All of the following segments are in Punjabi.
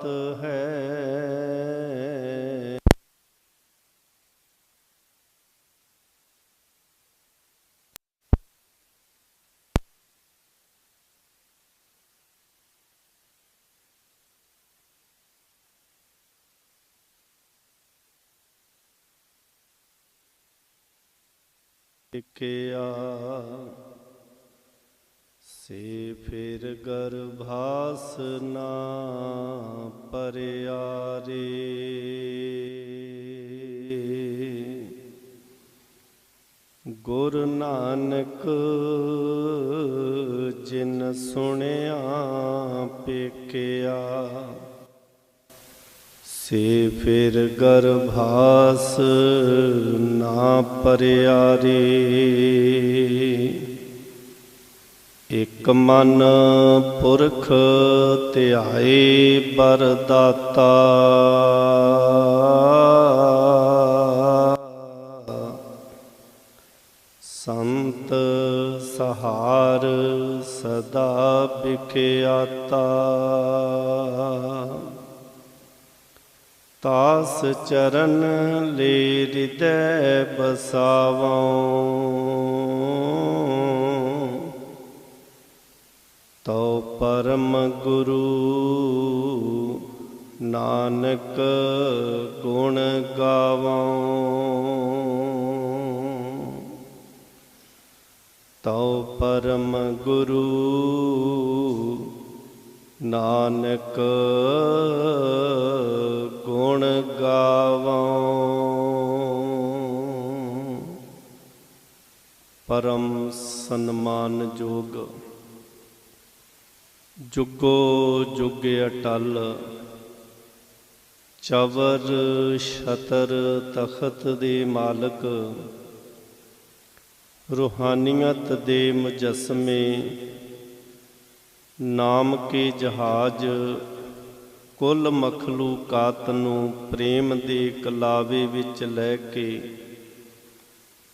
ਦਾਤ ਹੈ। ਟਿਕਿਆ ਸੇ ਫਿਰ ਗਰਭਾਸ ਨਾ ਪਰਿਆਰੇ। ਗੁਰ ਨਾਨਕ ਜਿਨ ਸੁਣਿਆ ਪੇਕਿਆ ਸੇ ਫਿਰ ਗਰਭਾਸ ਨਾ ਪਰਿਆਰੇ। ਇਕ ਮਨ ਪੁਰਖ ਧਿਆਏ ਬਰਦਾਤਾ ਸੰਤ ਸਹਾਰ ਸਦਾ ਬਿਖਿਆਤਾ ਤਾਸ ਚਰਨ ਲੈ ਹਿਰਦੈ ਬਸਾਵਾਂ। ਤਉ ਪਰਮ ਗੁਰੂ ਨਾਨਕ ਗੁਣ ਗਾਵਾਂ। ਤਉ ਪਰਮ ਗੁਰੂ ਨਾਨਕ ਗੁਣ ਗਾਵਾਂ। ਪਰਮ ਸਨਮਾਨ ਜੋਗ ਜੁਗੋ ਜੁਗ ਅਟਲ, ਚਵਰ ਛਤਰ ਤਖਤ ਦੇ ਮਾਲਕ, ਰੂਹਾਨੀਅਤ ਦੇ ਮੁਜਸਮੇ, ਨਾਮ ਕੇ ਜਹਾਜ਼, ਕੁੱਲ ਮਖਲੂਕਾਤ ਨੂੰ ਪ੍ਰੇਮ ਦੇ ਕਲਾਵੇ ਵਿੱਚ ਲੈ ਕੇ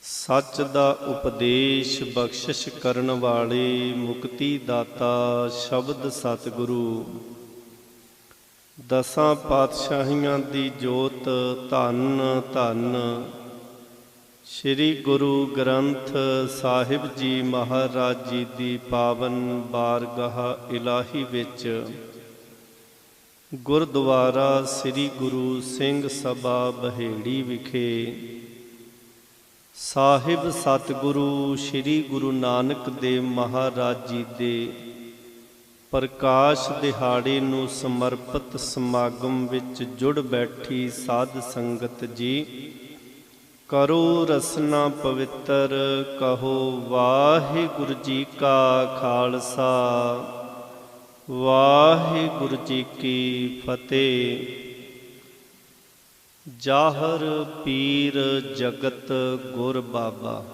ਸੱਚ ਦਾ ਉਪਦੇਸ਼ ਬਖਸ਼ਿਸ਼ ਕਰਨ ਵਾਲੇ ਮੁਕਤੀ ਦਾਤਾ ਸ਼ਬਦ ਸਤਿਗੁਰੂ। ਦਸਾਂ ਪਾਤਸ਼ਾਹੀਆਂ ਦੀ ਜੋਤ ਧੰਨ ਧੰਨ। ਸ੍ਰੀ ਗੁਰੂ ਗ੍ਰੰਥ ਸਾਹਿਬ ਜੀ ਮਹਾਰਾਜ ਜੀ ਦੀ ਪਾਵਨ ਬਾਰਗਾਹ ਇਲਾਹੀ ਵਿੱਚ ਗੁਰਦੁਆਰਾ ਸ੍ਰੀ ਗੁਰੂ ਸਿੰਘ ਸਭਾ ਬਹੇੜੀ ਵਿਖੇ ਸਾਹਿਬ ਸਤਿਗੁਰੂ ਸ੍ਰੀ ਗੁਰੂ ਨਾਨਕ ਦੇਵ ਮਹਾਰਾਜ ਜੀ ਦੇ ਪ੍ਰਕਾਸ਼ ਦਿਹਾੜੇ ਨੂੰ ਸਮਰਪਿਤ ਸਮਾਗਮ ਵਿੱਚ ਜੁੜ ਬੈਠੀ ਸਾਧ ਸੰਗਤ ਜੀ, ਕਰੋ ਰਸਨਾ ਪਵਿੱਤਰ, ਕਹੋ ਵਾਹਿਗੁਰੂ ਜੀ ਕਾ ਖਾਲਸਾ, ਵਾਹਿਗੁਰੂ ਜੀ ਕੀ ਫਤਿਹ। ਜਾਹਰ ਪੀਰ ਜਗਤ ਗੁਰ ਬਾਬਾ।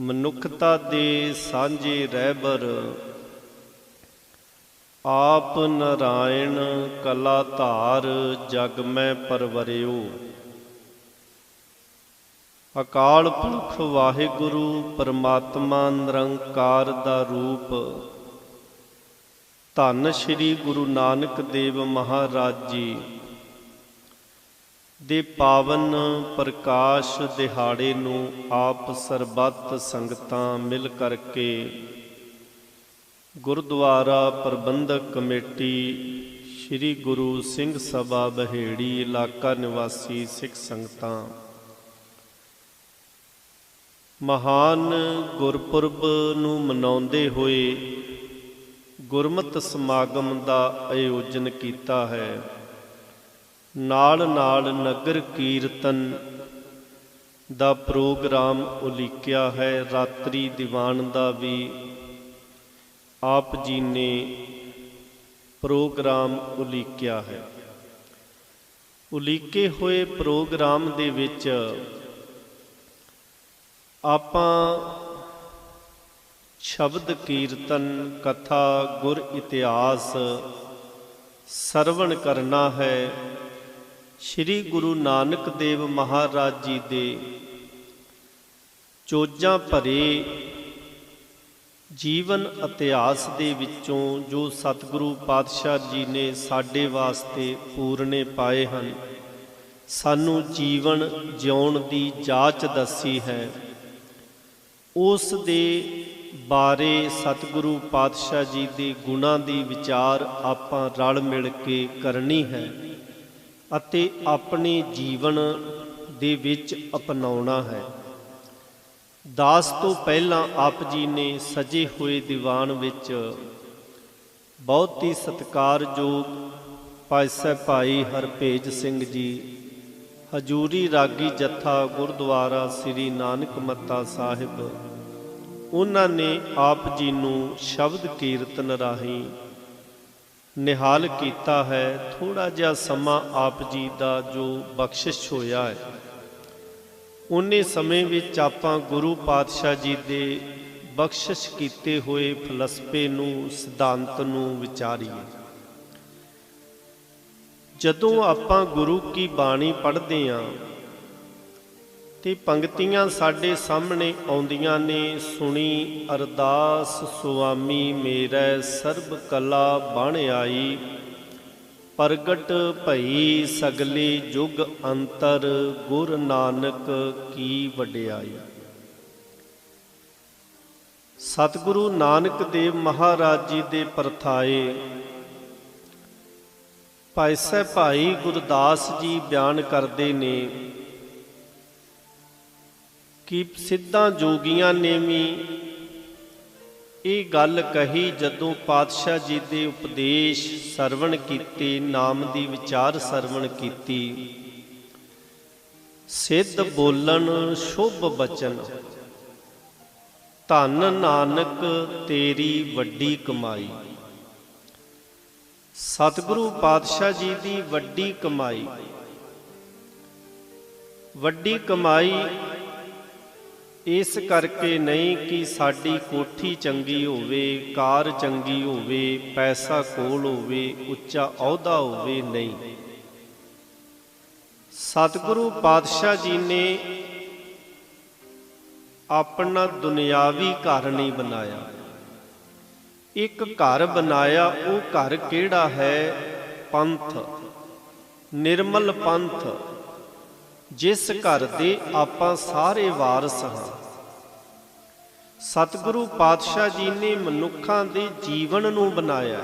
ਮਨੁੱਖਤਾ ਦੇ ਸਾਂਝੇ ਰਹਿਬਰ, ਆਪ ਨਰਾਇਣ ਕਲਾ ਧਾਰ ਜਗ ਮੈਂ ਪਰਵਰਿਓ। ਅਕਾਲ ਪੁਰਖ ਵਾਹਿਗੁਰੂ, ਪਰਮਾਤਮਾ ਨਿਰੰਕਾਰ ਦਾ ਰੂਪ। ਧੰਨ ਸ਼੍ਰੀ ਗੁਰੂ ਨਾਨਕ ਦੇਵ ਮਹਾਰਾਜ ਜੀ। ਦੇ ਪਾਵਨ ਪ੍ਰਕਾਸ਼ ਦਿਹਾੜੇ ਨੂੰ ਆਪ ਸਰਬੱਤ ਸੰਗਤਾਂ ਮਿਲ ਕਰਕੇ ਗੁਰਦੁਆਰਾ ਪ੍ਰਬੰਧਕ ਕਮੇਟੀ, ਸ੍ਰੀ ਗੁਰੂ ਸਿੰਘ ਸਭਾ ਬਹੇੜੀ, ਇਲਾਕਾ ਨਿਵਾਸੀ ਸਿੱਖ ਸੰਗਤਾਂ। ਮਹਾਨ ਗੁਰਪੁਰਬ ਨੂੰ ਮਨਾਉਂਦੇ ਹੋਏ ਗੁਰਮਤਿ ਸਮਾਗਮ ਦਾ ਆਯੋਜਨ ਕੀਤਾ ਹੈ। ਨਾਲ ਨਾਲ ਨਗਰ ਕੀਰਤਨ ਦਾ ਪ੍ਰੋਗਰਾਮ ਉਲੀਕਿਆ ਹੈ, ਰਾਤਰੀ ਦੀਵਾਨ ਦਾ ਵੀ। ਆਪ ਜੀ ਨੇ ਪ੍ਰੋਗਰਾਮ ਉਲੀਕਿਆ ਹੈ। ਉਲੀਕੇ ਹੋਏ ਪ੍ਰੋਗਰਾਮ ਦੇ ਵਿੱਚ ਆਪਾਂ ਸ਼ਬਦ ਕੀਰਤਨ, ਕਥਾ, ਗੁਰ ਇਤਿਹਾਸ ਸਰਵਣ ਕਰਨਾ ਹੈ। ਸ੍ਰੀ ਗੁਰੂ ਨਾਨਕ ਦੇਵ ਮਹਾਰਾਜ ਜੀ ਦੇ ਚੋਜਾਂ ਭਰੇ ਜੀਵਨ ਇਤਿਹਾਸ ਦੇ ਵਿੱਚੋਂ ਜੋ ਸਤਿਗੁਰੂ ਪਾਤਸ਼ਾਹ ਜੀ ਨੇ ਸਾਡੇ ਵਾਸਤੇ ਪੂਰਨੇ ਪਾਏ ਹਨ, ਸਾਨੂੰ ਜੀਵਨ ਜਿਉਣ ਦੀ ਜਾਚ ਦੱਸੀ ਹੈ। ਉਸ ਦੇ ਬਾਰੇ ਸਤਿਗੁਰੂ ਪਾਤਸ਼ਾਹ ਜੀ ਦੇ ਗੁਣਾਂ ਦੀ ਵਿਚਾਰ ਆਪਾਂ ਰਲ ਮਿਲ ਕੇ ਕਰਨੀ ਹੈ। ਅਤੇ ਆਪਣੇ ਜੀਵਨ ਦੇ ਵਿੱਚ ਅਪਣਾਉਣਾ ਹੈ। ਦਾਸ ਤੋਂ ਪਹਿਲਾਂ ਆਪ ਜੀ ਨੇ ਸਜੇ ਹੋਏ ਦੀਵਾਨ ਵਿੱਚ ਬਹੁਤ ਹੀ ਸਤਿਕਾਰਯੋਗ ਭਾਈ ਸਾਹਿਬ ਭਾਈ ਹਰਪੇਜ ਸਿੰਘ ਜੀ, ਹਜੂਰੀ ਰਾਗੀ ਜੱਥਾ ਗੁਰਦੁਆਰਾ ਸ੍ਰੀ ਨਾਨਕ ਮੱਤਾ ਸਾਹਿਬ, ਉਹਨਾਂ ਨੇ ਆਪ ਜੀ ਨੂੰ ਸ਼ਬਦ ਕੀਰਤਨ ਰਾਹੀਂ ਨਿਹਾਲ ਕੀਤਾ ਹੈ ਥੋੜਾ ਜਿਹਾ ਸਮਾਂ ਆਪ ਜੀ ਦਾ ਜੋ ਬਖਸ਼ਿਸ਼ ਹੋਇਆ ਹੈ। ਉਹਨੇ ਸਮੇਂ ਵਿੱਚ ਆਪਾਂ ਗੁਰੂ ਪਾਤਸ਼ਾਹ ਜੀ ਦੇ ਬਖਸ਼ਿਸ਼ ਕੀਤੇ ਹੋਏ ਫਲਸਫੇ ਨੂੰ, ਸਿਧਾਂਤ ਨੂੰ ਵਿਚਾਰੀਏ। ਜਦੋਂ ਆਪਾਂ ਗੁਰੂ ਕੀ ਬਾਣੀ ਪੜ੍ਹਦੇ ਆਂ ਤੇ ਪੰਕਤੀਆਂ ਸਾਡੇ ਸਾਹਮਣੇ ਆਉਂਦੀਆਂ ਨੇ। ਸੁਣੀ ਅਰਦਾਸ, ਸੁਆਮੀ ਮੇਰਾ ਸਰਬ ਕਲਾ ਬਣ ਆਈ। ਪ੍ਰਗਟ ਭਈ ਸਗਲੇ ਜੁਗ ਅੰਤਰ ਗੁਰ ਨਾਨਕ ਕੀ ਵਡਿਆਈ ਸਤਿਗੁਰੂ ਨਾਨਕ ਦੇਵ ਮਹਾਰਾਜ ਜੀ ਦੇ ਪਰਥਾਏ, ਭਾਈ ਸਾਹਿਬ ਭਾਈ ਗੁਰਦਾਸ ਜੀ ਬਿਆਨ ਕਰਦੇ ਨੇ ਕਿ ਸਿੱਧਾਂ ਜੋਗੀਆਂ ਨੇ ਵੀ ਇਹ ਗੱਲ ਕਹੀ ਜਦੋਂ ਪਾਤਸ਼ਾਹ ਜੀ ਦੇ ਉਪਦੇਸ਼ ਸਰਵਣ ਕੀਤੇ, ਨਾਮ ਦੀ ਵਿਚਾਰ ਸਰਵਣ ਕੀਤੀ। ਸਿੱਧ ਬੋਲਣ, ਸ਼ੁਭ ਬਚਨ। ਧੰਨ ਨਾਨਕ ਤੇਰੀ ਵੱਡੀ ਕਮਾਈ। ਸਤਿਗੁਰੂ ਪਾਤਸ਼ਾਹ ਜੀ ਦੀ ਵੱਡੀ ਕਮਾਈ। ਵੱਡੀ ਕਮਾਈ ਇਸ ਕਰਕੇ ਨਹੀਂ ਕਿ ਸਾਡੀ ਕੋਠੀ ਚੰਗੀ ਹੋਵੇ, ਕਾਰ ਚੰਗੀ ਹੋਵੇ, ਪੈਸਾ ਕੋਲ ਹੋਵੇ, ਉੱਚਾ ਅਹੁਦਾ ਹੋਵੇ, ਨਹੀਂ। ਸਤਿਗੁਰੂ ਪਾਤਸ਼ਾਹ ਜੀ ਨੇ ਆਪਣਾ ਦੁਨਿਆਵੀ ਘਰ ਨਹੀਂ ਬਣਾਇਆ। ਇੱਕ ਘਰ ਬਣਾਇਆ, ਉਹ ਘਰ ਕਿਹੜਾ ਹੈ? ਪੰਥ। ਨਿਰਮਲ ਪੰਥ। ਜਿਸ ਘਰ ਦੇ ਆਪਾਂ ਸਾਰੇ ਵਾਰਸ ਹਾਂ। ਸਤਿਗੁਰੂ ਪਾਤਸ਼ਾਹ ਜੀ ਨੇ ਮਨੁੱਖਾਂ ਦੇ ਜੀਵਨ ਨੂੰ ਬਣਾਇਆ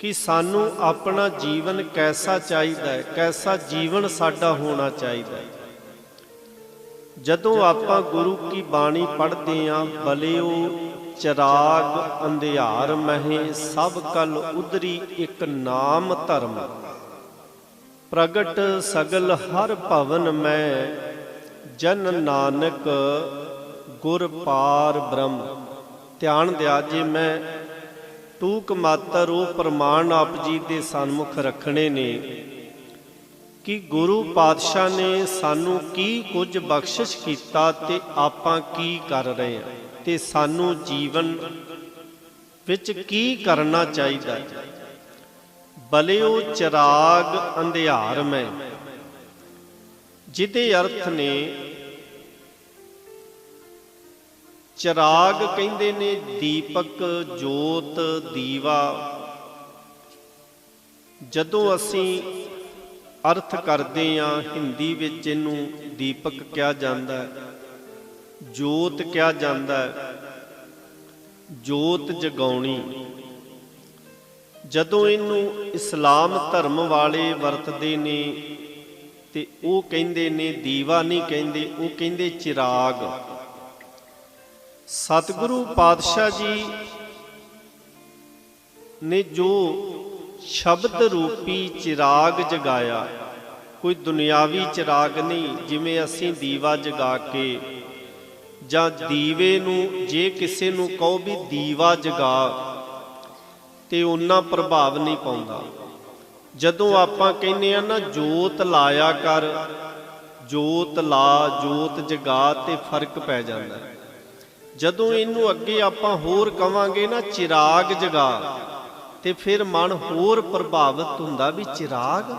ਕਿ ਸਾਨੂੰ ਆਪਣਾ ਜੀਵਨ ਕੈਸਾ ਚਾਹੀਦਾ ਹੈ, ਕੈਸਾ ਜੀਵਨ ਸਾਡਾ ਹੋਣਾ ਚਾਹੀਦਾ ਹੈ। ਜਦੋਂ ਆਪਾਂ ਗੁਰੂ ਕੀ ਬਾਣੀ ਪੜ੍ਹਦੇ ਆਂ ਬਲਿਓ ਚਰਾਗ ਅੰਧਿਆਰ ਮਹੇ, ਸਭ ਕਲ ਉਦਰੀ ਇੱਕ ਨਾਮ ਧਰਮ। ਪ੍ਰਗਟ ਸਗਲ ਹਰ ਭਵਨ ਮੈਂ, ਜਨ ਨਾਨਕ ਗੁਰ ਪਾਰ ਬ੍ਰਹਮ। ਧਿਆਨ ਦਿਆ ਜੇ ਮੈਂ, ਟੂਕ ਮਾਤਰ ਉਹ ਪ੍ਰਮਾਣ ਆਪ ਜੀ ਦੇ ਸਨਮੁਖ ਰੱਖਣੇ ਨੇ। ਕਿ ਗੁਰੂ ਪਾਤਸ਼ਾਹ ਨੇ ਸਾਨੂੰ ਕੀ ਕੁਝ ਬਖਸ਼ਿਸ਼ ਕੀਤਾ ਤੇ ਆਪਾਂ ਕੀ ਕਰ ਰਹੇ ਹਾਂ? ਤੇ ਸਾਨੂੰ ਜੀਵਨ ਵਿੱਚ ਕੀ ਕਰਨਾ ਚਾਹੀਦਾ? ਹੈ ਬਲਿਓ ਚਿਰਾਗ ਅੰਧਿਆਰ ਮੈਂ। ਜਿਹਦੇ ਅਰਥ ਨੇ ਚਿਰਾਗ ਕਹਿੰਦੇ ਨੇ, ਦੀਪਕ ਜੋਤ ਦੀਵਾ। ਜਦੋਂ ਅਸੀਂ ਅਰਥ ਕਰਦੇ ਆ ਹਿੰਦੀ ਵਿੱਚ ਇਹਨੂੰ ਦੀਪਕ ਕਿਹਾ ਜਾਂਦਾ ਹੈ, ਜੋਤ ਕਿਹਾ ਜਾਂਦਾ ਹੈ, ਜੋਤ ਜਗਾਉਣੀ। ਜਦੋਂ ਇਹਨੂੰ ਇਸਲਾਮ ਧਰਮ ਵਾਲੇ ਵਰਤਦੇ ਨੇ ਤੇ ਉਹ ਕਹਿੰਦੇ ਨੇ, ਦੀਵਾ ਨਹੀਂ ਕਹਿੰਦੇ, ਉਹ ਕਹਿੰਦੇ ਚਿਰਾਗ। ਸਤਿਗੁਰੂ ਪਾਤਸ਼ਾਹ ਜੀ ਨੇ ਜੋ ਸ਼ਬਦ ਰੂਪੀ ਚਿਰਾਗ ਜਗਾਇਆ, ਕੋਈ ਦੁਨਿਆਵੀ ਚਿਰਾਗ ਨਹੀਂ, ਜਿਵੇਂ ਅਸੀਂ ਦੀਵਾ ਜਗਾ ਕੇ ਜਾਂ ਦੀਵੇ ਨੂੰ, ਜੇ ਕਿਸੇ ਨੂੰ ਕਹੋ ਵੀ ਦੀਵਾ ਜਗਾ ਤੇ ਉਹਨਾਂ ਪ੍ਰਭਾਵ ਨਹੀਂ ਪਾਉਂਦਾ। ਜਦੋਂ ਆਪਾਂ ਕਹਿੰਦੇ ਆ ਨਾ, ਜੋਤ ਲਾਇਆ ਕਰ, ਜੋਤ ਲਾ, ਜੋਤ ਜਗਾ ਤੇ ਫ਼ਰਕ ਪੈ ਜਾਂਦਾ। ਜਦੋਂ ਇਹਨੂੰ ਅੱਗੇ ਆਪਾਂ ਹੋਰ ਕਵਾਂਗੇ ਨਾ, ਚਿਰਾਗ ਜਗਾ, ਤੇ ਫਿਰ ਮਨ ਹੋਰ ਪ੍ਰਭਾਵਿਤ ਹੁੰਦਾ ਵੀ ਚਿਰਾਗ?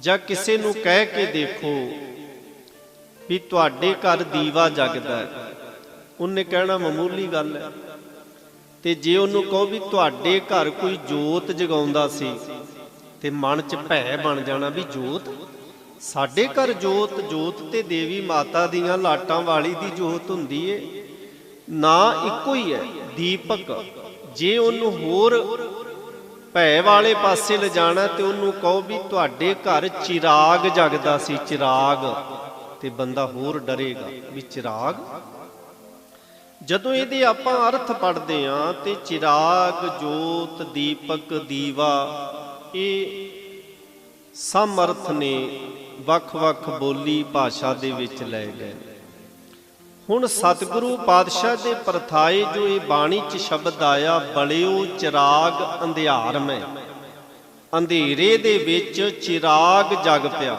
ਜਾਂ ਕਿਸੇ ਨੂੰ ਕਹਿ ਕੇ ਦੇਖੋ ਵੀ ਤੁਹਾਡੇ ਘਰ ਦੀਵਾ ਜਗਦਾ ਹੈ। ਉਹਨੇ ਕਹਿਣਾ, ਮਾਮੂਲੀ ਗੱਲ ਹੈ। ਤੇ ਜੇ ਉਹਨੂੰ ਕਹੋ ਵੀ ਤੁਹਾਡੇ ਘਰ ਕੋਈ ਜੋਤ ਜਗਾਉਂਦਾ ਸੀ, ਤੇ ਮਨ 'ਚ ਭੈ ਬਣ ਜਾਣਾ ਵੀ ਜੋਤ? ਸਾਡੇ ਘਰ ਜੋਤ ਜੋਤ ਤੇ ਦੇਵੀ ਮਾਤਾ ਦੀਆਂ ਲਾਟਾਂ ਵਾਲੀ ਦੀ ਜੋਤ ਹੁੰਦੀ ਏ। ਨਾ ਇੱਕੋ ਹੀ ਹੈ, ਦੀਪਕ। ਜੇ ਉਹਨੂੰ ਹੋਰ ਭੈ ਵਾਲੇ ਪਾਸੇ ਲਿਜਾਣਾ ਤੇ ਉਹਨੂੰ ਕਹੋ ਵੀ ਤੁਹਾਡੇ ਘਰ ਚਿਰਾਗ ਜਗਦਾ ਸੀ, ਚਿਰਾਗ। ਤੇ ਬੰਦਾ ਹੋਰ ਡਰੇਗਾ ਵੀ ਚਿਰਾਗ? ਜਦੋਂ ਇਹਦੇ ਆਪਾਂ ਅਰਥ ਪੜ੍ਹਦੇ ਆਂ ਤੇ ਚਿਰਾਗ ਜੋਤ ਦੀਪਕ ਦੀਵਾ, ਇਹ ਸਮਰਥ ਨੇ ਵੱਖ-ਵੱਖ ਬੋਲੀ ਭਾਸ਼ਾ ਦੇ ਵਿੱਚ ਲੈ ਗਏ। ਹੁਣ ਸਤਿਗੁਰੂ ਪਾਤਸ਼ਾਹ ਦੇ ਪਰਥਾਏ ਜੋ ਇਹ ਬਾਣੀ ਚ ਸ਼ਬਦ ਆਇਆ, ਬਲਿਓ ਚਿਰਾਗ ਅੰਧਿਆਰ ਮੈਂ ਅੰਧੇਰੇ ਦੇ ਵਿੱਚ ਚਿਰਾਗ ਜਗ ਪਿਆ।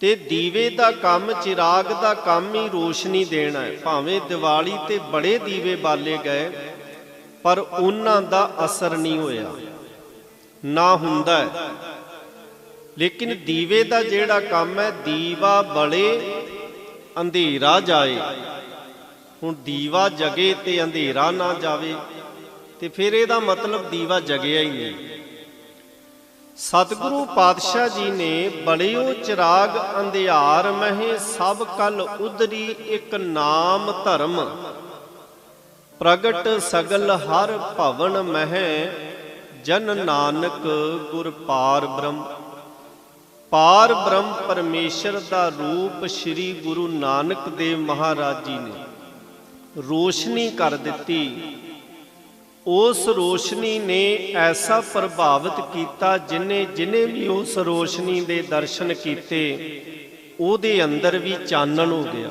ਤੇ ਦੀਵੇ ਦਾ ਕੰਮ, ਚਿਰਾਗ ਦਾ ਕੰਮ ਹੀ ਰੋਸ਼ਨੀ ਦੇਣਾ ਹੈ। ਭਾਵੇਂ ਦੀਵਾਲੀ ਤੇ ਬੜੇ ਦੀਵੇ ਬਾਲੇ ਗਏ, ਪਰ ਉਹਨਾਂ ਦਾ ਅਸਰ ਨਹੀਂ ਹੋਇਆ। ਨਾ ਹੁੰਦਾ ਲੇਕਿਨ ਦੀਵੇ ਦਾ ਜਿਹੜਾ ਕੰਮ ਹੈ, ਦੀਵਾ ਬਲੇ ਅੰਧੇਰਾ ਜਾਏ। ਹੁਣ ਦੀਵਾ ਜਗੇ ਤੇ ਅੰਧੇਰਾ ਨਾ ਜਾਵੇ, ਤੇ ਫਿਰ ਇਹਦਾ ਮਤਲਬ ਦੀਵਾ ਜਗਿਆ ਹੀ ਨਹੀਂ। ਸਤਿਗੁਰੂ ਪਾਤਸ਼ਾਹ ਜੀ ਨੇ ਬਲਿਓ ਚਿਰਾਗ ਅੰਧਿਆਰ ਮਹਿ ਸਭ ਕਲ ਉਦਰੀ ਇੱਕ ਨਾਮ ਧਰਮ। ਪ੍ਰਗਟ ਸਗਲ ਹਰ ਭਵਨ ਮਹਿ, ਜਨ ਨਾਨਕ ਗੁਰ ਪਾਰ ਬ੍ਰਹਮ। ਪਾਰ ਬ੍ਰਹਮ ਪਰਮੇਸ਼ਰ ਦਾ ਰੂਪ ਸ੍ਰੀ ਗੁਰੂ ਨਾਨਕ ਦੇਵ ਮਹਾਰਾਜ ਜੀ ਨੇ ਰੋਸ਼ਨੀ ਕਰ ਦਿੱਤੀ। ਉਸ ਰੋਸ਼ਨੀ ਨੇ ਐਸਾ ਪ੍ਰਭਾਵਿਤ ਕੀਤਾ ਜਿਨੇ ਜਿਨੇ ਵੀ ਉਸ ਰੋਸ਼ਨੀ ਦੇ ਦਰਸ਼ਨ ਕੀਤੇ, ਉਹਦੇ ਅੰਦਰ ਵੀ ਚਾਨਣ ਹੋ ਗਿਆ।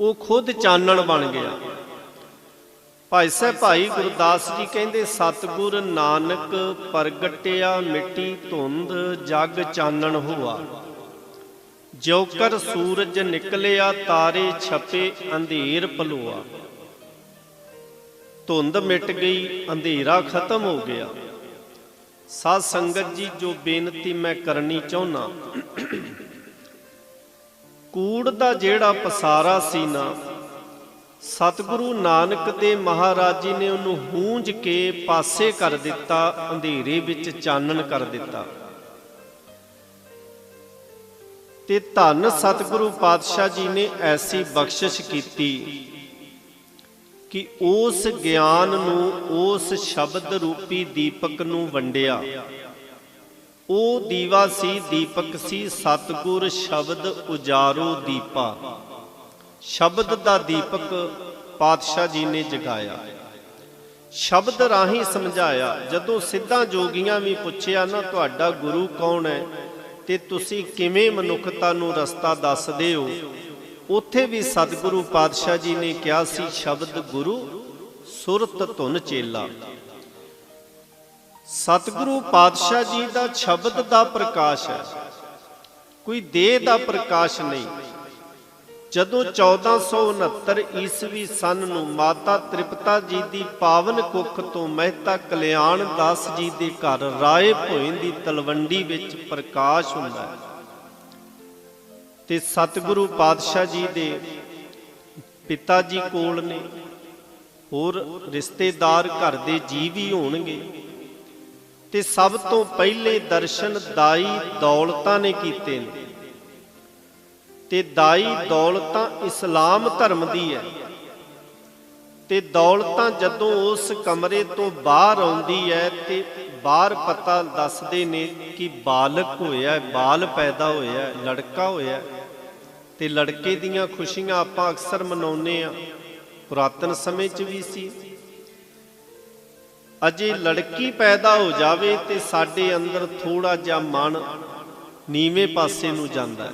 ਉਹ ਖੁਦ ਚਾਨਣ ਬਣ ਗਿਆ। ਭਾਈ ਸਾਹਿਬ, ਭਾਈ ਗੁਰਦਾਸ ਜੀ ਕਹਿੰਦੇ, ਸਤਿਗੁਰ ਨਾਨਕ ਪ੍ਰਗਟਿਆ ਮਿੱਟੀ ਧੁੰਦ, ਜਗ ਚਾਨਣ ਹੋਆ। ਜਿਉ ਸੂਰਜ ਨਿਕਲਿਆ, ਤਾਰੇ ਛਪੇ, ਅੰਧੇਰ ਪਲੋਆ ਧੁੰਦ ਮਿਟ ਗਈ, ਅੰਧੇਰਾ ਖਤਮ ਹੋ ਗਿਆ। ਸਾਧ ਸੰਗਤ ਜੀ, ਜੋ ਬੇਨਤੀ ਮੈਂ ਕਰਨੀ ਚਾਹੁੰਨਾ, ਕੂੜ ਦਾ ਜਿਹੜਾ ਪਸਾਰਾ ਸੀ ਨਾ, ਸਤਿਗੁਰੂ ਨਾਨਕ ਦੇ ਮਹਾਰਾਜ ਜੀ ਨੇ ਉਹਨੂੰ ਹੂੰਜ ਕੇ ਪਾਸੇ ਕਰ ਦਿੱਤਾ, ਅੰਧੇਰੇ ਵਿੱਚ ਚਾਨਣ ਕਰ ਦਿੱਤਾ। ਤੇ ਧੰਨ ਸਤਿਗੁਰੂ ਪਾਤਸ਼ਾਹ ਜੀ ਨੇ ਐਸੀ ਬਖਸ਼ਿਸ਼ ਕੀਤੀ। ਕਿ ਉਸ ਗਿਆਨ ਨੂੰ ਉਸ ਸ਼ਬਦ ਰੂਪੀ ਦੀਪਕ ਨੂੰ ਵੰਡਿਆ। ਉਹ ਦੀਵਾ ਸੀ, ਦੀਪਕ ਸੀ, ਸਤਿਗੁਰ ਸ਼ਬਦ ਉਜਾਰੋ ਦੀਪਾ। ਸ਼ਬਦ ਦਾ ਦੀਪਕ ਪਾਤਸ਼ਾਹ ਜੀ ਨੇ ਜਗਾਇਆ। ਸ਼ਬਦ ਰਾਹੀਂ ਸਮਝਾਇਆ, ਜਦੋਂ ਸਿੱਧਾ ਜੋਗੀਆਂ ਵੀ ਪੁੱਛਿਆ, ਨਾ, ਤੁਹਾਡਾ ਗੁਰੂ ਕੌਣ ਹੈ? ਤੇ ਤੁਸੀਂ ਕਿਵੇਂ ਮਨੁੱਖਤਾ ਨੂੰ ਰਸਤਾ ਦੱਸਦੇ ਹੋ? ਉੱਥੇ ਵੀ ਸਤਿਗੁਰੂ ਪਾਤਸ਼ਾਹ ਜੀ ਨੇ ਕਿਹਾ ਸੀ, ਸ਼ਬਦ ਗੁਰੂ, ਸੁਰਤ ਧੁਨ ਚੇਲਾ। ਸਤਿਗੁਰੂ ਪਾਤਸ਼ਾਹ ਜੀ ਦਾ ਸ਼ਬਦ ਦਾ ਪ੍ਰਕਾਸ਼ ਹੈ। ਕੋਈ ਦੇਹ ਦਾ ਪ੍ਰਕਾਸ਼ ਨਹੀਂ। ਜਦੋਂ 1469 ਈਸਵੀ ਸਨ ਨੂੰ ਮਾਤਾ ਤ੍ਰਿਪਤਾ ਜੀ ਦੀ ਪਾਵਨ ਕੁੱਖ ਤੋਂ ਮਹਿਤਾ ਕਲਿਆਣ ਦਾਸ ਜੀ ਦੇ ਘਰ ਰਾਏ ਭੋਇੰ ਦੀ ਤਲਵੰਡੀ ਵਿੱਚ ਪ੍ਰਕਾਸ਼ ਹੁੰਦਾ ਹੈ। ਤੇ ਸਤਿਗੁਰੂ ਪਾਤਸ਼ਾਹ ਜੀ ਦੇ ਪਿਤਾ ਜੀ ਕੋਲ ਨੇ ਹੋਰ ਰਿਸ਼ਤੇਦਾਰ ਘਰ ਦੇ ਜੀ ਵੀ ਹੋਣਗੇ। ਤੇ ਸਭ ਤੋਂ ਪਹਿਲੇ ਦਰਸ਼ਨ ਦਾਈ ਦੌਲਤਾਂ ਨੇ ਕੀਤੇ ਨੇ। ਤੇ ਦਾਈ ਦੌਲਤਾਂ ਇਸਲਾਮ ਧਰਮ ਦੀ ਹੈ। ਤੇ ਦੌਲਤਾਂ ਜਦੋਂ ਉਸ ਕਮਰੇ ਤੋਂ ਬਾਹਰ ਆਉਂਦੀ ਹੈ ਤੇ ਬਾਹਰ ਪਤਾ ਦੱਸਦੇ ਨੇ ਕਿ ਬਾਲਕ ਹੋਇਆ, ਬਾਲ ਪੈਦਾ ਹੋਇਆ, ਲੜਕਾ ਹੋਇਆ। ਤੇ ਲੜਕੇ ਦੀਆਂ ਖੁਸ਼ੀਆਂ ਆਪਾਂ ਅਕਸਰ ਮਨਾਉਂਦੇ ਆ ਪੁਰਾਤਨ ਸਮੇਂ 'ਚ ਵੀ ਸੀ। ਅਜੇ ਲੜਕੀ ਪੈਦਾ ਹੋ ਜਾਵੇ ਤੇ ਸਾਡੇ ਅੰਦਰ ਥੋੜਾ ਜਿਹਾ ਮਨ ਨੀਵੇਂ ਪਾਸੇ ਨੂੰ ਜਾਂਦਾ ਹੈ।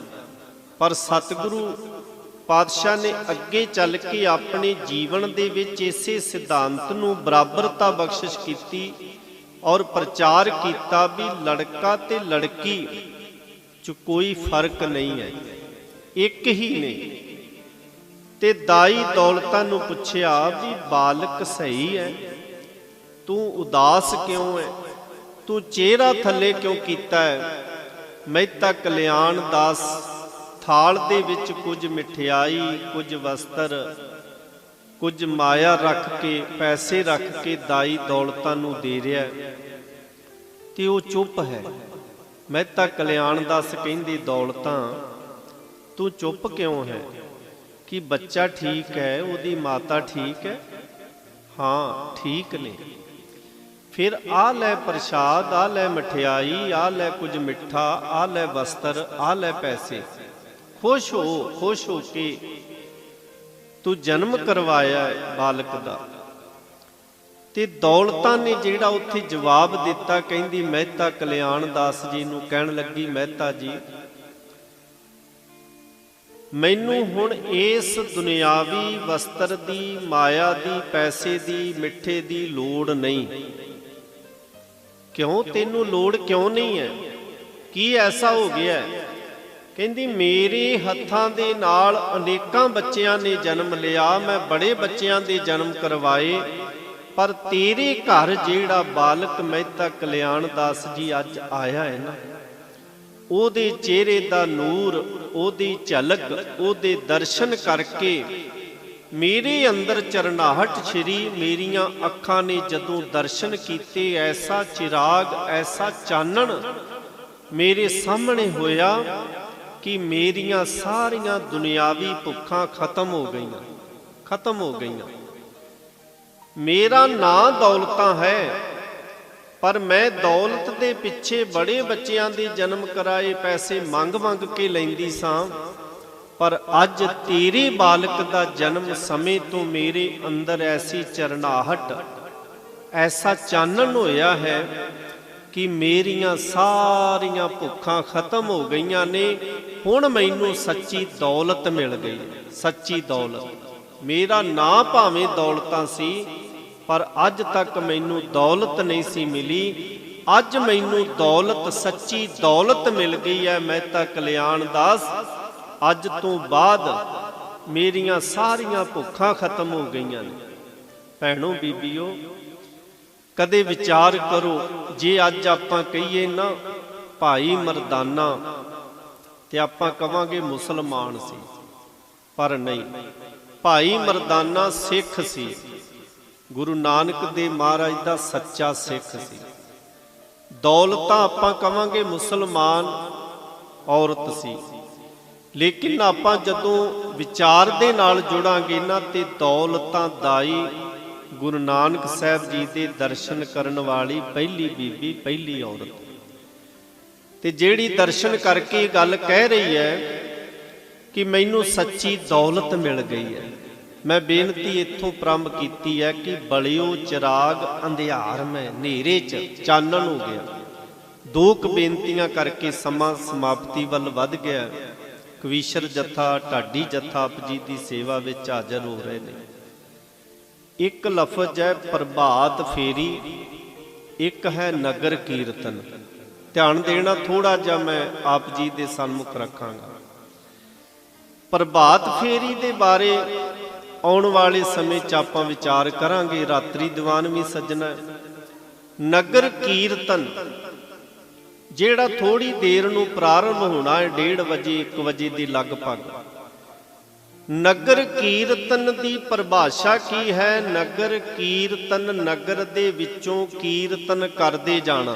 ਪਰ ਸਤਿਗੁਰੂ ਪਾਤਸ਼ਾਹ ਨੇ ਅੱਗੇ ਚੱਲ ਕੇ ਆਪਣੇ ਜੀਵਨ ਦੇ ਵਿੱਚ ਇਸੇ ਸਿਧਾਂਤ ਨੂੰ ਬਰਾਬਰਤਾ ਬਖਸ਼ਿਸ਼ ਕੀਤੀ ਔਰ ਪ੍ਰਚਾਰ ਕੀਤਾ ਵੀ ਲੜਕਾ ਤੇ ਲੜਕੀ ਚ ਕੋਈ ਫ਼ਰਕ ਨਹੀਂ ਹੈ। ਇੱਕ ਹੀ ਨੇ। ਤੇ ਦਾਈ ਦੌਲਤਾਂ ਨੂੰ ਪੁੱਛਿਆ ਵੀ, ਬਾਲਕ ਸਹੀ ਹੈ ਤੂੰ ਉਦਾਸ ਕਿਉਂ ਹੈ ਤੂੰ ਚਿਹਰਾ ਥੱਲੇ ਕਿਉਂ ਕੀਤਾ ਹੈ ਮਹਿਤਾ ਕਲਿਆਣ ਦਾਸ, ਥਾਲ ਦੇ ਵਿੱਚ ਕੁਝ ਮਠਿਆਈ, ਕੁਝ ਵਸਤਰ, ਕੁਝ ਮਾਇਆ ਰੱਖ ਕੇ, ਪੈਸੇ ਰੱਖ ਕੇ ਦਾਈ ਦੌਲਤਾਂ ਨੂੰ ਦੇ ਰਿਹਾ ਤੇ ਉਹ ਚੁੱਪ ਹੈ। ਮਹਿਤਾ ਕਲਿਆਣ ਦਾਸ ਕਹਿੰਦੇ, ਦੌਲਤਾਂ ਤੂੰ ਚੁੱਪ ਕਿਉਂ ਹੈ? ਕਿ ਬੱਚਾ ਠੀਕ ਹੈ, ਉਹਦੀ ਮਾਤਾ ਠੀਕ ਹੈ? ਹਾਂ, ਠੀਕ ਨੇ। ਫਿਰ ਆ ਲੈ ਪ੍ਰਸ਼ਾਦ, ਆ ਲੈ ਮਠਿਆਈ, ਆ ਲੈ ਕੁਝ ਮਿੱਠਾ, ਆ ਲੈ ਵਸਤਰ, ਆ ਲੈ ਪੈਸੇ। ਖੁਸ਼ ਹੋ ਖੁਸ਼ ਹੋ ਕੇ ਤੂੰ ਜਨਮ ਕਰਵਾਇਆ ਬਾਲਕ ਦਾ। ਤੇ ਦੌਲਤਾਂ ਨੇ ਜਿਹੜਾ ਉੱਥੇ ਜਵਾਬ ਦਿੱਤਾ, ਕਹਿੰਦੀ, ਮਹਿਤਾ ਕਲਿਆਣ ਦਾਸ ਜੀ ਨੂੰ ਕਹਿਣ ਲੱਗੀ, ਮਹਿਤਾ ਜੀ ਮੈਨੂੰ ਹੁਣ ਇਸ ਦੁਨਿਆਵੀ ਵਸਤਰ ਦੀ, ਮਾਇਆ ਦੀ, ਪੈਸੇ ਦੀ, ਮਿੱਠੇ ਦੀ ਲੋੜ ਨਹੀਂ। ਕਿਉਂ? ਤੈਨੂੰ ਲੋੜ ਕਿਉਂ ਨਹੀਂ ਹੈ? ਕੀ ਐਸਾ ਹੋ ਗਿਆ ਕਹਿੰਦੀ, ਮੇਰੇ ਹੱਥਾਂ ਦੇ ਨਾਲ ਅਨੇਕਾਂ ਬੱਚਿਆਂ ਨੇ ਜਨਮ ਲਿਆ, ਮੈਂ ਬੜੇ ਬੱਚਿਆਂ ਦੇ ਜਨਮ ਕਰਵਾਏ, ਪਰ ਤੇਰੇ ਘਰ ਜਿਹੜਾ ਬਾਲਕ ਮਹਿਤਾ ਕਲਿਆਣ ਦਾਸ ਜੀ ਅੱਜ ਆਇਆ ਹੈ ਨਾ। ਉਹਦੇ ਚਿਹਰੇ ਦਾ ਨੂਰ, ਉਹਦੀ ਝਲਕ, ਉਹਦੇ ਦਰਸ਼ਨ ਕਰਕੇ ਮੇਰੇ ਅੰਦਰ ਚਰਨਾਹਟ ਛਿਰੀ, ਮੇਰੀਆਂ ਅੱਖਾਂ ਨੇ ਜਦੋਂ ਦਰਸ਼ਨ ਕੀਤੇ, ਐਸਾ ਚਿਰਾਗ, ਐਸਾ ਚਾਨਣ ਮੇਰੇ ਸਾਹਮਣੇ ਹੋਇਆ ਕਿ ਮੇਰੀਆਂ ਸਾਰੀਆਂ ਦੁਨਿਆਵੀ ਭੁੱਖਾਂ ਖਤਮ ਹੋ ਗਈਆਂ, ਖਤਮ ਹੋ ਗਈਆਂ। ਮੇਰਾ ਨਾਂ ਦੌਲਤਾਂ ਹੈ। ਪਰ ਮੈਂ ਦੌਲਤ ਦੇ ਪਿੱਛੇ ਬੜੇ ਬੱਚਿਆਂ ਦੇ ਜਨਮ ਕਰਾਏ ਪੈਸੇ ਮੰਗ-ਮੰਗ ਕੇ ਲੈਂਦੀ ਸਾਂ। ਪਰ ਅੱਜ ਤੇਰੇ ਬਾਲਕ ਦਾ ਜਨਮ ਸਮੇਂ ਤੋਂ ਮੇਰੇ ਅੰਦਰ ਐਸੀ ਚਰਨਾਹਟ ਐਸਾ ਚਾਨਣ ਹੋਇਆ ਹੈ ਕਿ ਮੇਰੀਆਂ ਸਾਰੀਆਂ ਭੁੱਖਾਂ ਖਤਮ ਹੋ ਗਈਆਂ ਨੇ। ਹੁਣ ਮੈਨੂੰ ਸੱਚੀ ਦੌਲਤ ਮਿਲ ਗਈ, ਸੱਚੀ ਦੌਲਤ। ਮੇਰਾ ਨਾਂ ਭਾਵੇਂ ਦੌਲਤਾਂ ਸੀ ਪਰ ਅੱਜ ਤੱਕ ਮੈਨੂੰ ਦੌਲਤ ਨਹੀਂ ਸੀ ਮਿਲੀ। ਅੱਜ ਮੈਨੂੰ ਦੌਲਤ, ਸੱਚੀ ਦੌਲਤ ਮਿਲ ਗਈ ਹੈ। ਮੈਂ ਤਾਂ ਕਲਿਆਣ ਦਾਸ। ਅੱਜ ਤੋਂ ਬਾਅਦ ਮੇਰੀਆਂ ਸਾਰੀਆਂ ਭੁੱਖਾਂ ਖਤਮ ਹੋ ਗਈਆਂ ਨੇ। ਭੈਣੋ, ਬੀਬੀਓ, ਕਦੇ ਵਿਚਾਰ ਕਰੋ, ਜੇ ਅੱਜ ਆਪਾਂ ਕਹੀਏ ਨਾ, ਭਾਈ ਮਰਦਾਨਾ, ਤੇ ਆਪਾਂ ਕਵਾਂਗੇ, ਮੁਸਲਮਾਨ ਸੀ। ਪਰ ਨਹੀਂ, ਭਾਈ ਮਰਦਾਨਾ ਸਿੱਖ ਸੀ। ਗੁਰੂ ਨਾਨਕ ਦੇ ਮਹਾਰਾਜ ਦਾ ਸੱਚਾ ਸਿੱਖ ਸੀ। ਦੌਲਤਾਂ ਆਪਾਂ ਕਵਾਂਗੇ ਮੁਸਲਮਾਨ ਔਰਤ ਸੀ। ਲੇਕਿਨ ਆਪਾਂ ਜਦੋਂ ਵਿਚਾਰ ਦੇ ਨਾਲ ਜੁੜਾਂਗੇ ਨਾ ਤੇ ਦੌਲਤਾਂ ਦਾਈ ਗੁਰੂ ਨਾਨਕ ਸਾਹਿਬ ਜੀ ਦੇ ਦਰਸ਼ਨ ਕਰਨ ਵਾਲੀ ਪਹਿਲੀ ਬੀਬੀ, ਪਹਿਲੀ ਔਰਤ। ਤੇ ਜਿਹੜੀ ਦਰਸ਼ਨ ਕਰਕੇ ਗੱਲ ਕਹਿ ਰਹੀ ਹੈ ਕਿ ਮੈਨੂੰ ਸੱਚੀ ਦੌਲਤ ਮਿਲ ਗਈ ਹੈ। ਮੈਂ ਬੇਨਤੀ ਇੱਥੋਂ ਪ੍ਰੰਭ ਕੀਤੀ ਹੈ ਕਿ ਬਲਿਓ ਚਿਰਾਗ ਅੰਧਿਆਰ ਮੈਂ ਹਨੇਰੇ ਚ ਚਾਨਣ ਹੋ ਗਿਆ। ਦੋ ਕੁ ਬੇਨਤੀਆਂ ਕਰਕੇ ਸਮਾਂ ਸਮਾਪਤੀ ਵੱਲ ਵੱਧ ਗਿਆ। ਕਵੀਸ਼ਰ ਜਥਾ, ਢਾਡੀ ਜਥਾ ਆਪ ਜੀ ਦੀ ਸੇਵਾ ਵਿੱਚ ਹਾਜ਼ਰ ਹੋ ਰਹੇ ਨੇ। ਇੱਕ ਲਫ਼ਜ਼ ਹੈ ਪ੍ਰਭਾਤ ਫੇਰੀ, ਇੱਕ ਹੈ ਨਗਰ ਕੀਰਤਨ। ਧਿਆਨ ਦੇਣਾ ਥੋੜਾ ਜਿਹਾ ਮੈਂ ਆਪ ਜੀ ਦੇ ਸਨਮੁਖ ਰੱਖਾਂਗਾ। ਪ੍ਰਭਾਤ ਫੇਰੀ ਦੇ ਬਾਰੇ ਆਉਣ ਵਾਲੇ ਸਮੇਂ 'ਚ ਆਪਾਂ ਵਿਚਾਰ ਕਰਾਂਗੇ, ਰਾਤਰੀ ਦੀਵਾਨ ਵੀ ਸੱਜਣਾ ਨਗਰ ਕੀਰਤਨ, ਜਿਹੜਾ ਥੋੜੀ ਦੇਰ ਨੂੰ ਪ੍ਰਾਰੰਭ ਹੋਣਾ ਹੈ 1:30 ਵਜੇ 1 ਵਜੇ ਦੇ ਲਗਭਗ। ਨਗਰ ਕੀਰਤਨ ਦੀ ਪਰਿਭਾਸ਼ਾ ਕੀ ਹੈ? ਨਗਰ ਕੀਰਤਨ ਨਗਰ ਦੇ ਵਿੱਚੋਂ ਕੀਰਤਨ ਕਰਦੇ ਜਾਣਾ।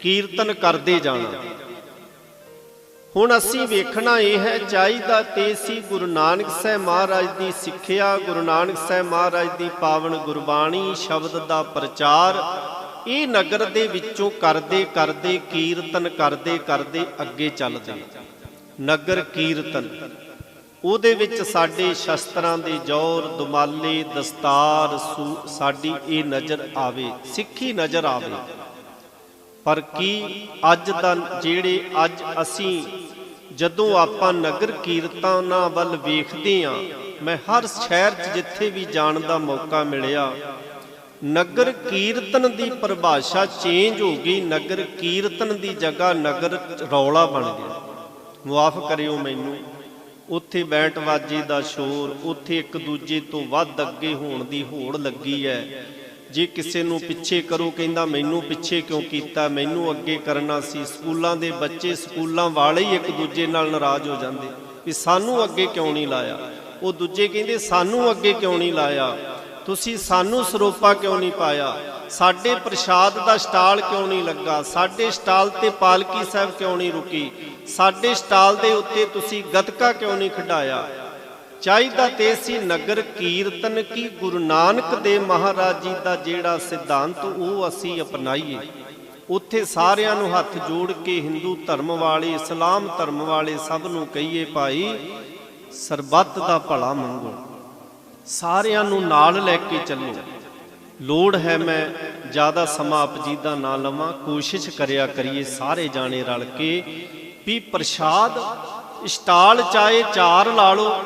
ਕੀਰਤਨ ਕਰਦੇ ਜਾਣਾ। ਹੁਣ ਅਸੀਂ ਵੇਖਣਾ ਇਹ ਹੈ, ਚਾਹੀਦਾ ਤੇ ਸੀ ਗੁਰੂ ਨਾਨਕ ਸਾਹਿਬ ਮਹਾਰਾਜ ਦੀ ਸਿੱਖਿਆ, ਗੁਰੂ ਨਾਨਕ ਸਾਹਿਬ ਮਹਾਰਾਜ ਦੀ ਪਾਵਨ ਗੁਰਬਾਣੀ ਸ਼ਬਦ ਦਾ ਪ੍ਰਚਾਰ। ਇਹ ਨਗਰ ਦੇ ਵਿੱਚੋਂ ਕਰਦੇ ਕਰਦੇ, ਕੀਰਤਨ ਕਰਦੇ ਕਰਦੇ ਅੱਗੇ ਚੱਲਦੇ। ਨਗਰ ਕੀਰਤਨ। ਉਹਦੇ ਵਿੱਚ ਸਾਡੇ ਸ਼ਸਤਰਾਂ ਦੇ ਜੌਰ ਦੁਮਾਲੇ, ਦਸਤਾਰ, ਸੂ- ਸਾਡੀ ਇਹ ਨਜ਼ਰ ਆਵੇ, ਸਿੱਖੀ ਨਜ਼ਰ ਆਵੇ। ਪਰ ਕੀ ਅੱਜ ਦਾ, ਜਿਹੜੇ ਅੱਜ ਅਸੀਂ ਜਦੋਂ ਆਪਾਂ ਨਗਰ ਕੀਰਤਨਾਂ ਵੱਲ ਵੇਖਦੇ ਆਂ ਮੈਂ ਹਰ ਸ਼ਹਿਰ 'ਚ ਜਿੱਥੇ ਵੀ ਜਾਣ ਦਾ ਮੌਕਾ ਮਿਲਿਆ, ਨਗਰ ਕੀਰਤਨ ਦੀ ਪਰਿਭਾਸ਼ਾ ਚੇਂਜ ਹੋ ਗਈ, ਨਗਰ ਕੀਰਤਨ ਦੀ ਜਗ੍ਹਾ ਨਗਰ ਰੌਲਾ ਬਣ ਗਿਆ। ਮੁਆਫ ਕਰਿਓ ਮੈਨੂੰ, ਉੱਥੇ ਬੈਂਟ ਵਾਜੇ ਦਾ ਸ਼ੋਰ, ਉੱਥੇ ਇੱਕ ਦੂਜੇ ਤੋਂ ਵੱਧ ਅੱਗੇ ਹੋਣ ਦੀ ਹੋੜ ਲੱਗੀ ਹੈ। ਜੇ ਕਿਸੇ ਨੂੰ ਪਿੱਛੇ ਕਰੋ ਕਹਿੰਦਾ ਮੈਨੂੰ ਪਿੱਛੇ ਕਿਉਂ ਕੀਤਾ, ਮੈਨੂੰ ਅੱਗੇ ਕਰਨਾ ਸੀ। ਸਕੂਲਾਂ ਦੇ ਬੱਚੇ ਸਕੂਲਾਂ ਵਾਲੇ ਹੀ ਇੱਕ ਦੂਜੇ ਨਾਲ ਨਾਰਾਜ਼ ਹੋ ਜਾਂਦੇ ਵੀ ਸਾਨੂੰ ਅੱਗੇ ਕਿਉਂ ਨਹੀਂ ਲਾਇਆ? ਉਹ ਦੂਜੇ ਕਹਿੰਦੇ, ਸਾਨੂੰ ਅੱਗੇ ਕਿਉਂ ਨਹੀਂ ਲਾਇਆ? ਤੁਸੀਂ ਸਾਨੂੰ ਸਰੋਪਾ ਕਿਉਂ ਨਹੀਂ ਪਾਇਆ? ਸਾਡੇ ਪ੍ਰਸ਼ਾਦ ਦਾ ਸਟਾਲ ਕਿਉਂ ਨਹੀਂ ਲੱਗਾ? ਸਾਡੇ ਸਟਾਲ ਤੇ ਪਾਲਕੀ ਸਾਹਿਬ ਕਿਉਂ ਨਹੀਂ ਰੁਕੀ? ਸਾਡੇ ਸਟਾਲ ਦੇ ਉੱਤੇ ਤੁਸੀਂ ਗਤਕਾ ਕਿਉਂ ਨਹੀਂ ਖਿਡਾਇਆ? ਚਾਹੀਦਾ ਤੇ ਸੀ ਨਗਰ ਕੀਰਤਨ ਕੀ ਗੁਰੂ ਨਾਨਕ ਦੇ ਮਹਾਰਾਜ ਜੀ ਦਾ ਜਿਹੜਾ ਸਿਧਾਂਤ, ਉਹ ਅਸੀਂ ਅਪਣਾਈਏ। ਉੱਥੇ ਸਾਰਿਆਂ ਨੂੰ ਹੱਥ ਜੋੜ ਕੇ ਹਿੰਦੂ ਧਰਮ ਵਾਲੇ ਇਸਲਾਮ ਧਰਮ ਵਾਲੇ ਸਭ ਨੂੰ ਕਹੀਏ ਭਾਈ, ਸਰਬੱਤ ਦਾ ਭਲਾ ਮੰਗੋ। ਸਾਰਿਆਂ ਨੂੰ ਨਾਲ ਲੈ ਕੇ ਚੱਲੋ। ਲੋੜ ਹੈ ਮੈਂ ਜ਼ਿਆਦਾ ਸਮਾਂ ਆਪ ਜੀ ਦਾ ਨਾ ਲਵਾਂ। ਕੋਸ਼ਿਸ਼ ਕਰਿਆ ਕਰੀਏ ਸਾਰੇ ਜਾਣੇ ਰਲ ਕੇ ਵੀ ਪ੍ਰਸ਼ਾਦ, ਸਟਾਲ ਚਾਹੇ ਚਾਰ ਲਾ ਲਓ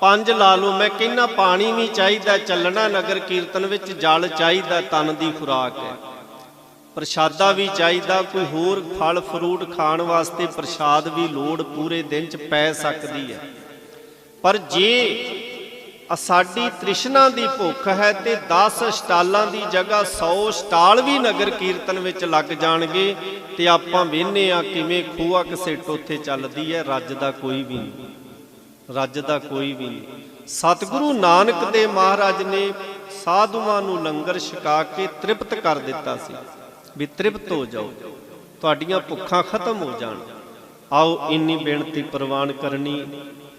ਪੰਜ ਲਾ ਲਓ, ਮੈਂ ਕਹਿੰਨਾ ਪਾਣੀ ਵੀ ਚਾਹੀਦਾ, ਚੱਲਣਾ ਨਗਰ ਕੀਰਤਨ ਵਿੱਚ ਜਲ ਚਾਹੀਦਾ, ਤਨ ਦੀ ਖੁਰਾਕ ਹੈ। ਪ੍ਰਸ਼ਾਦਾ ਵੀ ਚਾਹੀਦਾ, ਕੋਈ ਹੋਰ ਫਲ ਫਰੂਟ ਖਾਣ ਵਾਸਤੇ ਪ੍ਰਸ਼ਾਦ ਵੀ ਲੋੜ ਪੂਰੇ ਦਿਨ ਚ ਪੈ ਸਕਦੀ ਹੈ। ਪਰ ਜੇ ਸਾਡੀ ਤ੍ਰਿਸ਼ਨਾ ਦੀ ਭੁੱਖ ਹੈ ਤੇ 10 ਸਟਾਲਾਂ ਦੀ ਜਗ੍ਹਾ 100 ਸਟਾਲ ਵੀ ਨਗਰ ਕੀਰਤਨ ਵਿੱਚ ਲੱਗ ਜਾਣਗੇ ਤੇ ਆਪਾਂ ਵੇਹਨੇ ਆ ਕਿਵੇਂ ਖੂਆ ਕਸੇਟ ਉੱਥੇ ਚੱਲਦੀ ਹੈ, ਰੱਜ ਦਾ ਕੋਈ ਵੀ ਨਹੀਂ। ਰੱਜ ਦਾ ਕੋਈ ਵੀ ਨਹੀਂ। ਸਤਿਗੁਰੂ ਨਾਨਕ ਦੇ ਮਹਾਰਾਜ ਨੇ ਸਾਧੂਆਂ ਨੂੰ ਲੰਗਰ ਛਕਾ ਕੇ ਤ੍ਰਿਪਤ ਕਰ ਦਿੱਤਾ ਸੀ ਵੀ ਤ੍ਰਿਪਤ ਹੋ ਜਾਓ, ਤੁਹਾਡੀਆਂ ਭੁੱਖਾਂ ਖਤਮ ਹੋ ਜਾਣ। ਆਓ ਇੰਨੀ ਬੇਨਤੀ ਪ੍ਰਵਾਨ ਕਰਨੀ,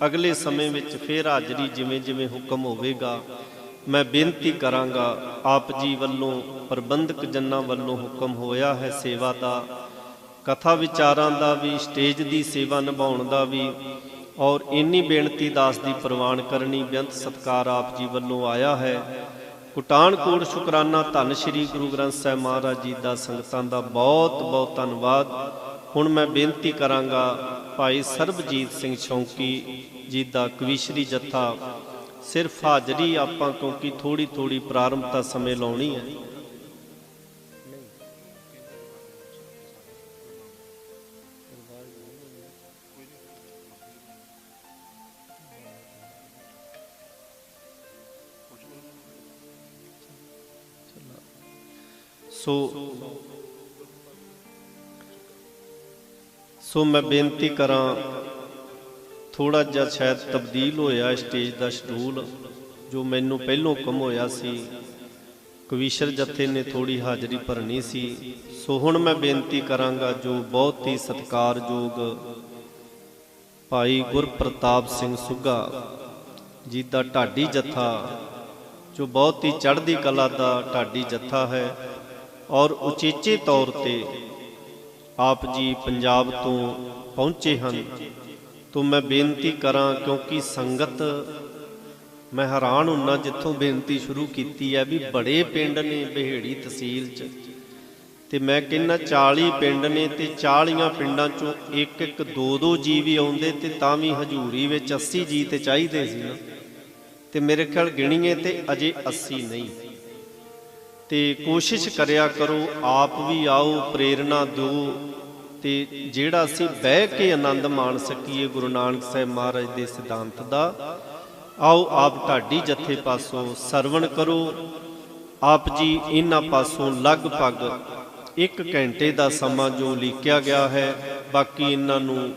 ਅਗਲੇ ਸਮੇਂ ਵਿੱਚ ਫੇਰ ਹਾਜ਼ਰੀ ਜਿਵੇਂ ਜਿਵੇਂ ਹੁਕਮ ਹੋਵੇਗਾ, ਮੈਂ ਬੇਨਤੀ ਕਰਾਂਗਾ, ਆਪ ਜੀ ਵੱਲੋਂ, ਪ੍ਰਬੰਧਕ ਜਨਾਂ ਵੱਲੋਂ ਹੁਕਮ ਹੋਇਆ ਹੈ ਸੇਵਾ ਦਾ, ਕਥਾ ਵਿਚਾਰਾਂ ਦਾ ਵੀ, ਸਟੇਜ ਦੀ ਸੇਵਾ ਨਿਭਾਉਣ ਦਾ ਵੀ ਔਰ ਇੰਨੀ ਬੇਨਤੀ ਦਾਸ ਦੀ ਪ੍ਰਵਾਨ ਕਰਨੀ, ਬੇਅੰਤ ਸਤਕਾਰ ਆਪ ਜੀ ਵੱਲੋਂ ਆਇਆ ਹੈ। ਕੁਟਾਨਕੋਟ ਸ਼ੁਕਰਾਨਾ, ਧੰਨ ਸ਼੍ਰੀ ਗੁਰੂ ਗ੍ਰੰਥ ਸਾਹਿਬ ਮਹਾਰਾਜ ਜੀ ਦਾ ਸੰਗਤਾਂ ਦਾ ਬਹੁਤ ਬਹੁਤ ਧੰਨਵਾਦ। ਹੁਣ ਮੈਂ ਬੇਨਤੀ ਕਰਾਂਗਾ ਭਾਈ ਸਰਬਜੀਤ ਸਿੰਘ ਸ਼ੌਂਕੀ ਜੀ ਦਾ ਕਵੀਸ਼ਰੀ ਜੱਥਾ। ਸਿਰਫ ਹਾਜ਼ਰੀ ਆਪਾਂ ਕਿਉਂਕਿ ਥੋੜੀ ਥੋੜੀ ਪ੍ਰਾਰੰਭਤਾ ਸਮੇਂ ਲਾਉਣੀ ਹੈ। ਸੋ ਸੋ ਮੈਂ ਬੇਨਤੀ ਕਰਾਂ ਥੋੜਾ ਜਿਹਾ ਸ਼ਾਇਦ ਤਬਦੀਲ ਹੋਇਆ ਸਟੇਜ ਦਾ ਸ਼ਡਿਊਲ ਜੋ ਮੈਨੂੰ ਪਹਿਲੋਂ ਹੁਕਮ ਹੋਇਆ ਸੀ। ਕਵੀਸ਼ਰ ਜਥੇ ਨੇ ਥੋੜੀ ਹਾਜ਼ਰੀ ਭਰਨੀ ਸੀ। ਸੋ ਹੁਣ ਮੈਂ ਬੇਨਤੀ ਕਰਾਂਗਾ ਜੋ ਬਹੁਤ ਹੀ ਸਤਿਕਾਰਯੋਗ ਭਾਈ ਗੁਰਪ੍ਰਤਾਪ ਸਿੰਘ ਸੁੱਗਾ ਜੀ ਦਾ ਢਾਡੀ ਜਥਾ, ਜੋ ਬਹੁਤ ਹੀ ਚੜ੍ਹਦੀ ਕਲਾ ਦਾ ਢਾਡੀ ਜਥਾ ਹੈ। ਔਰ ਉਚੇਚੇ ਤੌਰ ਤੇ ਆਪ ਜੀ ਪੰਜਾਬ ਤੋਂ ਪਹੁੰਚੇ ਹਨ, ਤੋਂ ਮੈਂ ਬੇਨਤੀ ਕਰਾਂ ਕਿਉਂਕਿ ਸੰਗਤ, ਮੈਂ ਹੈਰਾਨ ਹੁੰਨਾ ਜਿੱਥੋਂ ਬੇਨਤੀ ਸ਼ੁਰੂ ਕੀਤੀ ਹੈ ਵੀ ਬੜੇ ਪਿੰਡ ਨੇ ਬਿਹੇੜੀ ਤਹਿਸੀਲ 'ਚ। ਤੇ ਮੈਂ ਕਹਿੰਨਾ 40 ਪਿੰਡ ਨੇ ਤੇ 40 ਪਿੰਡਾਂ 'ਚੋਂ ਇੱਕ ਇੱਕ ਦੋ ਦੋ ਜੀ ਵੀ ਆਉਂਦੇ ਤੇ ਤਾਂ ਵੀ ਹਜੂਰੀ ਵਿੱਚ 80 ਜੀ ਤੇ ਚਾਹੀਦੇ ਸੀ ਨਾ। ਤੇ ਮੇਰੇ ਖਿਆਲ ਗਿਣੀਏ ਤੇ ਅਜੇ 80 ਨਹੀਂ। ਤੇ ਕੋਸ਼ਿਸ਼ ਕਰਿਆ ਕਰੋ, ਆਪ ਵੀ ਆਓ, ਪ੍ਰੇਰਣਾ ਦਿਓ। ਤੇ ਜਿਹੜਾ ਅਸੀਂ ਬਹਿ ਕੇ ਆਨੰਦ ਮਾਣ ਸਕੀਏ ਗੁਰੂ ਨਾਨਕ ਸਾਹਿਬ ਮਹਾਰਾਜ ਦੇ ਸਿਧਾਂਤ ਦਾ, ਆਓ ਆਪ ਢਾਡੀ ਜਥੇ ਪਾਸੋਂ ਸਰਵਣ ਕਰੋ। ਆਪ ਜੀ ਇਹਨਾਂ ਪਾਸੋਂ ਲਗਭਗ 1 ਘੰਟੇ ਦਾ ਸਮਾਂ ਜੋ ਲਿਖਿਆ ਗਿਆ ਹੈ, ਬਾਕੀ ਇਹਨਾਂ ਨੂੰ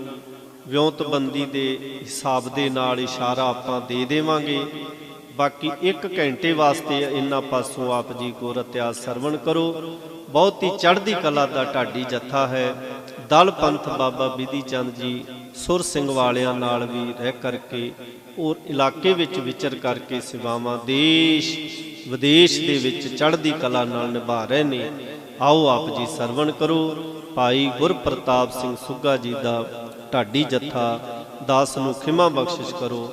ਵਿਉਂਤਬੰਦੀ ਦੇ ਹਿਸਾਬ ਦੇ ਨਾਲ ਇਸ਼ਾਰਾ ਆਪਾਂ ਦੇ ਦੇਵਾਂਗੇ। ਬਾਕੀ 1 ਘੰਟੇ ਵਾਸਤੇ ਇਹਨਾਂ ਪਾਸੋਂ ਆਪ ਜੀ ਕੋ ਰਤਿਆ ਸਰਵਣ ਕਰੋ। ਬਹੁਤ ਹੀ ਚੜ੍ਹਦੀ ਕਲਾ ਦਾ ਢਾਡੀ ਜੱਥਾ ਹੈ। ਦਲ ਪੰਥ ਬਾਬਾ ਬਿਧੀ ਚੰਦ ਜੀ ਸੁਰ ਸਿੰਘ ਵਾਲਿਆਂ ਨਾਲ ਵੀ ਰਹਿ ਕਰਕੇ ਔਰ ਇਲਾਕੇ ਵਿੱਚ ਵਿਚਰ ਕਰਕੇ ਸੇਵਾਵਾਂ ਦੇਸ਼, ਵਿਦੇਸ਼ ਦੇ ਵਿੱਚ ਚੜ੍ਹਦੀ ਕਲਾ ਨਾਲ ਨਿਭਾ ਰਹੇ ਨੇ। ਆਓ ਆਪ ਜੀ ਸਰਵਣ ਕਰੋ। ਭਾਈ ਗੁਰਪ੍ਰਤਾਪ ਸਿੰਘ ਸੁੱਗਾ ਜੀ ਦਾ ਢਾਡੀ ਜੱਥਾ, ਦਾਸ ਨੂੰ ਖਿਮਾ ਬਖਸ਼ਿਸ਼ ਕਰੋ।